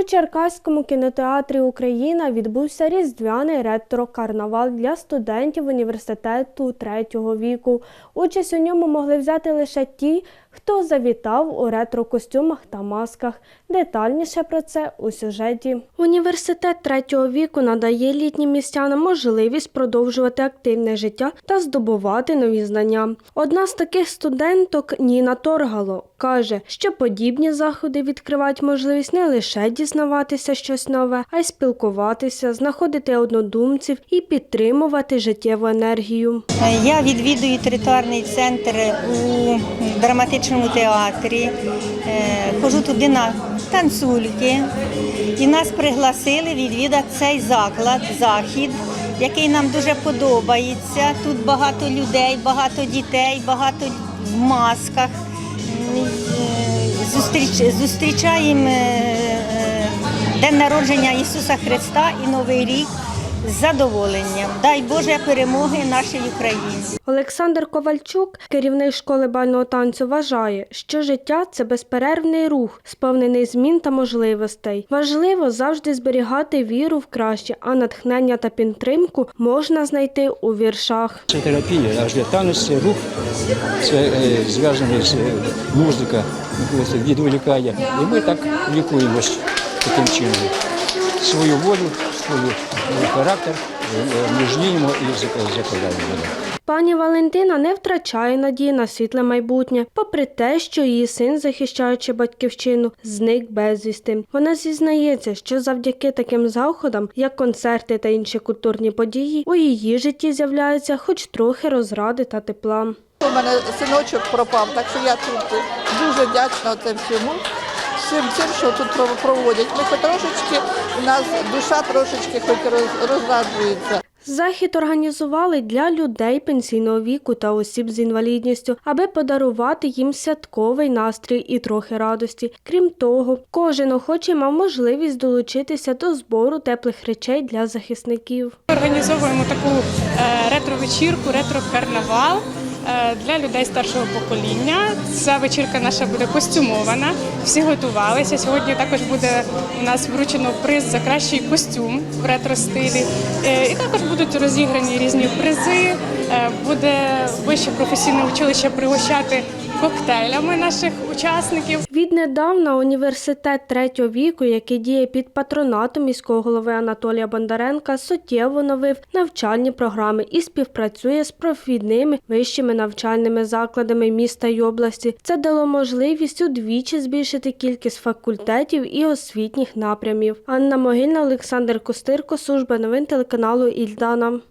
У Черкаському кінотеатрі Україна відбувся різдвяний ретро-карнавал для студентів університету третього віку. Участь у ньому могли взяти лише ті, хто завітав у ретро-костюмах та масках. Детальніше про це у сюжеті. Університет третього віку надає літнім містянам можливість продовжувати активне життя та здобувати нові знання. Одна з таких студенток Ніна Торгало каже, що подібні заходи відкривають можливість не лише дізнаватися щось нове, а й спілкуватися, знаходити однодумців і підтримувати життєву енергію. Я відвідую територіальний центр у драматичному театрі. Е, Хожу туди на танцюльки. І нас пригласили відвідати цей заклад, захід, який нам дуже подобається. Тут багато людей, багато дітей, багато в масках. Е, Зустріч, зустрічаємо е, День народження Ісуса Христа і Новий рік з задоволенням. Дай Боже перемоги нашій Україні. Олександр Ковальчук, керівник школи бального танцю, вважає, що життя це безперервний рух, сповнений змін та можливостей. Важливо завжди зберігати віру в краще, а натхнення та підтримку можна знайти у віршах. Це терапія, завжди танець, це рух, це е, зв'язано з е, музика, відволікає. І ми так лікуємось таким чином. Свою волю, свою свій характер е, мужніємо і зак- закладаємо. Пані Валентина не втрачає надії на світле майбутнє, попри те, що її син, захищаючи батьківщину, зник безвісти. Вона зізнається, що завдяки таким заходам, як концерти та інші культурні події, у її житті з'являється хоч трохи розради та тепла. У мене синочок пропав, так що я тут дуже вдячна цим всьому, всім цим, що тут проводять. Ми хоч трошечки, у нас душа трошечки хоч роз- розраджується. Захід організували для людей пенсійного віку та осіб з інвалідністю, аби подарувати їм святковий настрій і трохи радості. Крім того, кожен охочий мав можливість долучитися до збору теплих речей для захисників. Організовуємо таку е, ретро-вечірку, ретро-карнавал для людей старшого покоління. Ця вечірка наша буде костюмована. Всі готувалися. Сьогодні також буде у нас вручено приз за кращий костюм в ретро-стилі. Е, І також будуть розіграні різні призи. Е, Буде вище професійне училище пригощати коктейлями наших учасників. Віднедавна університет третього віку, який діє під патронатом міського голови Анатолія Бондаренка, суттєво новив навчальні програми і співпрацює з профідними вищими навчальними закладами міста й області. Це дало можливість удвічі збільшити кількість факультетів і освітніх напрямів. Анна Могильна, Олександр Костирко, служба новин телеканалу Ільдана.